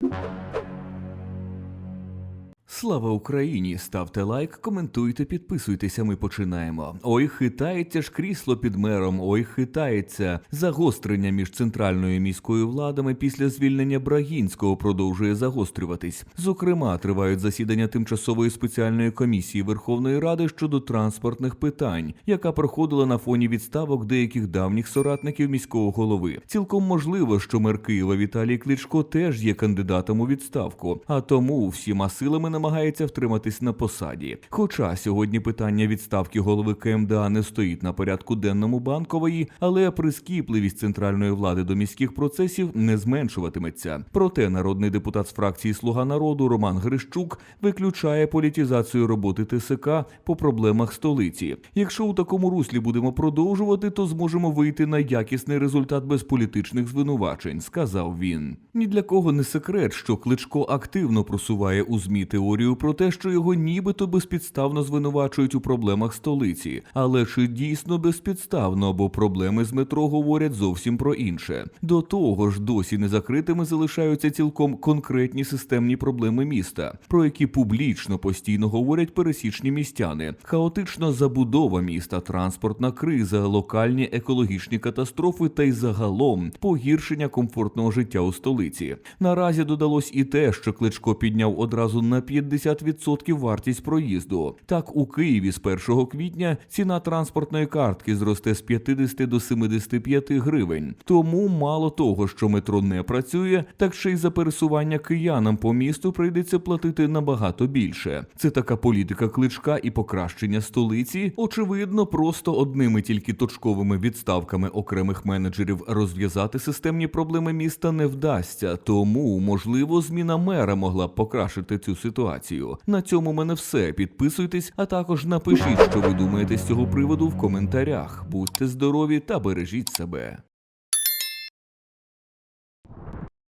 you Слава Україні! Ставте лайк, коментуйте, підписуйтеся. Ми починаємо. Ой, хитається ж крісло під мером. Ой, хитається. Загострення між центральною міською владами після звільнення Брагінського продовжує загострюватись. Зокрема, тривають засідання тимчасової спеціальної комісії Верховної Ради щодо транспортних питань, яка проходила на фоні відставок деяких давніх соратників міського голови. Цілком можливо, що мер Києва Віталій Кличко теж є кандидатом у відставку, а тому всіма силами намагається втриматись на посаді. Хоча сьогодні питання відставки голови КМДА не стоїть на порядку денному банкової, але прискіпливість центральної влади до міських процесів не зменшуватиметься. Проте народний депутат з фракції Слуга народу Роман Грищук виключає політизацію роботи ТСК по проблемах столиці. Якщо у такому руслі будемо продовжувати, то зможемо вийти на якісний результат без політичних звинувачень, сказав він. Ні для кого не секрет, що Кличко активно просуває у змі теорію про те, що його нібито безпідставно звинувачують у проблемах столиці. Але чи дійсно безпідставно, бо проблеми з метро говорять зовсім про інше. До того ж, досі незакритими залишаються цілком конкретні системні проблеми міста, про які публічно постійно говорять пересічні містяни: хаотична забудова міста, транспортна криза, локальні екологічні катастрофи та й загалом погіршення комфортного життя у столиці. Наразі додалось і те, що Кличко підняв одразу на 50% вартість проїзду. Так, у Києві з 1 квітня ціна транспортної картки зросте з 50 до 75 гривень. Тому мало того, що метро не працює, так ще й за пересування киянам по місту прийдеться платити набагато більше. Це така політика кличка і покращення столиці. Очевидно, просто одними тільки точковими відставками окремих менеджерів розв'язати системні проблеми міста не вдасться. Тому, можливо, зміна мера могла б покращити цю ситуацію. На цьому мене все. Підписуйтесь, а також напишіть, що ви думаєте з цього приводу в коментарях. Будьте здорові та бережіть себе.